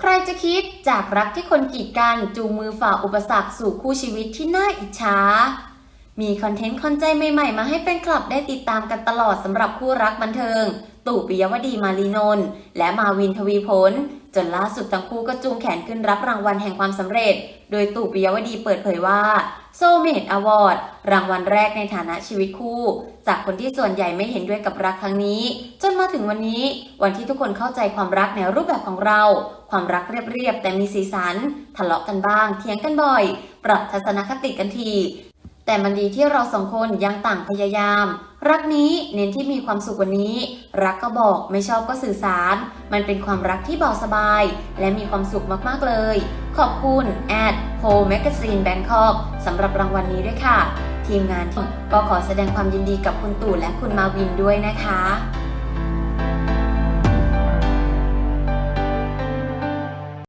ใครจะคิดจากรักที่คนกีดกันจูงมือฝ่าอุปสรรคสู่คู่ชีวิตที่น่าอิจฉา มีคอนเทนต์คอนใจใหม่ๆ มาให้แฟนคลับได้ติดตามกันตลอดสำหรับคู่รักบันเทิง ตู่ปิยวดีมารีนนท์และมาวินทวีผลจนล่าสุดทั้งคู่ก็จูงแขนขึ้นรับรางวัลแห่งความสำเร็จ โดยตู่ปิยวดีเปิดเผยว่าโซเมดอวอร์ดรางวัลแรกในฐานะชีวิตคู่ จากคนที่ส่วนใหญ่ไม่เห็นด้วยกับรักครั้งนี้ มาถึงวันนี้ วันที่ทุกคนเข้าใจความรักในรูปแบบของเรา ความรักเรียบๆแต่มีสีสัน ทะเลาะกันบ้าง เถียงกันบ่อย ปรับทัศนคติกันที แต่มันดีที่เราสองคนยังต่างพยายาม รักนี้เน้นที่มีความสุขกว่านี้ รักก็บอกไม่ชอบก็สื่อสาร มันเป็นความรักที่เบาสบาย และมีความสุขมากๆเลย ขอบคุณแอดโฮแมกซีนแบงคอกสำหรับรางวัลนนี้ด้วยค่ะทีมงานก็ขอแสดงความยินดีกับคุณตู่และคุณมาวินด้วยนะคะ